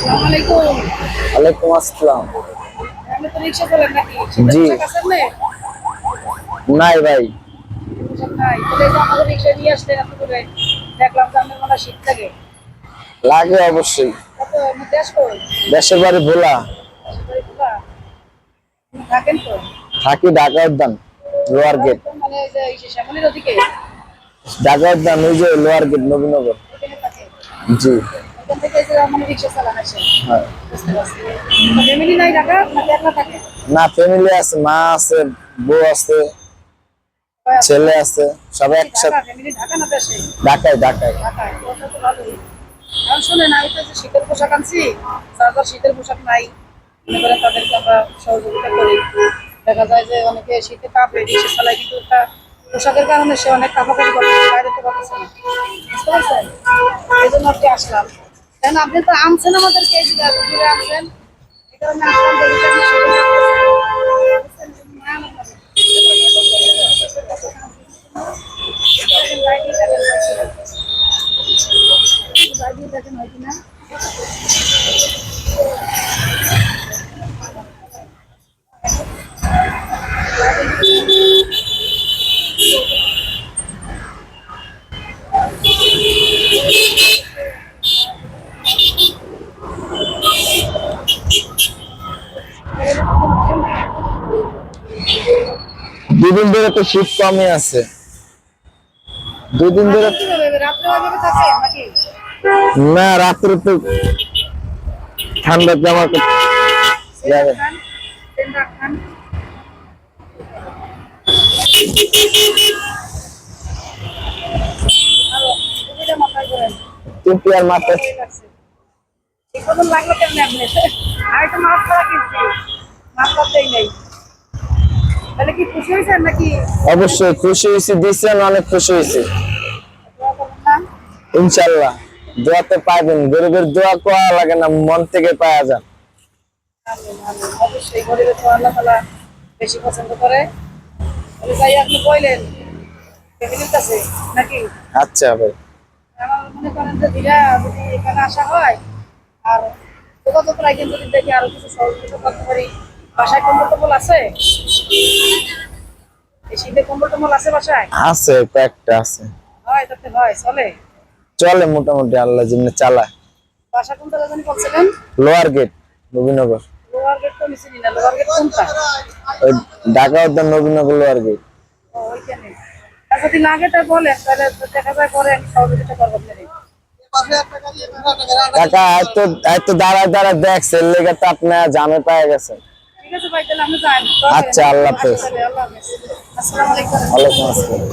আসসালামু আলাইকুম। ওয়ালাইকুম আসসালাম। আপনি তো রিক্সা চালান নাকি? জি। নাই ভাই। নাই। তাহলে আমাদের রিক্সা নিয়ে আসলেন আপনি করে দেখলাম যে আপনার মনে শীত লাগে। লাগে অবশ্যই। কত? দেশের বাড়ি ভোলা। থাকেন তো? থাকি ঢাকা উদ্যান লোয়ার গেট। একদম মানে এই যে এই ওদিকে? ঢাকা উদ্যান ওই যে লোয়ার গেট নবীনগর। জি। থাকে না ফ্যামিলি আছে, মা আছে, বউ আছে, ছেলে আছে, সবাই একসাথে। না ঢাকায় ঢাকায়। এখন আমি তো যে শীতের পোশাক আনছি যারা শীতের পোশাক নাই তাদেরকে আমরা সহযোগিতা করি দেখা যায় যে অনেকে শীতে কাঁপে রিক্সা চালায় কিন্তু একটা পোশাকের কারণে সে অনেক কাঁপাকাপি করতে বাইরে তো না। বুঝতে পারছেন? এই জন্য আপনি আসলাম। কেন আপনি তো আনছেন আমাদেরকে এই কারণে হয় কিনা দুদিন ধরে তো শীত কমই আছে। দুদিন ধরে না রাত্রে তো ঠান্ডা জামা টুপি আর লাগল কেমন আর একটা মাছ ছাড়া কিনছি। মাছ নেই তাহলে কি খুশি হয়েছেন নাকি অবশ্যই খুশি হয়েছি দিচ্ছেন অনেক খুশি হয়েছি। দোয়া ইনশাল্লাহ দোয়াতে পাইবেন গরিবের দোয়া কোয়া লাগে না মন থেকে পাওয়া যান। অবশ্যই গরিবের তো আল্লাহ তালা বেশি পছন্দ করে। তাহলে আপনি কইলেন ফ্যামিলির কাছে নাকি? আচ্ছা ভাই। আমার মনে করেন যে দিলা যদি এখানে আসা হয় আর যোগাযোগ রাখেন যদি দেখি আরও কিছু সহযোগিতা করতে পারি বাসায় কম্বল টম্বল আছে? এই শীতে কম্বল টম্বল আছে বাসায়? আছে কয়েকটা আছে। হয় তাতে হয় চলে? চলে মোটামুটি আল্লাহ যেমনি চালায়। বাসা কোনটা জানি বলছিলেন? Lower gate Nabinagar. Lower gate তো নিচে না লোয়ার গেট কোনটা? ওই ঢাকা উদ্যান নবীনগর লোয়ার গেট। ও ওইখানে। আর যদি লাগে তা বলেন তাহলে দেখা যায় আমি সহযোগিতা করব আপনাদের কাকা এত এত দাঁড়ায় দাঁড়ায় দেখছেন লেগে তো আপনার জামে পায়ে গেছেন আচ্ছা, আল্লাহ হাফেজ। আসসালামু আলাইকুম। ওয়ালাইকুম আসসালাম।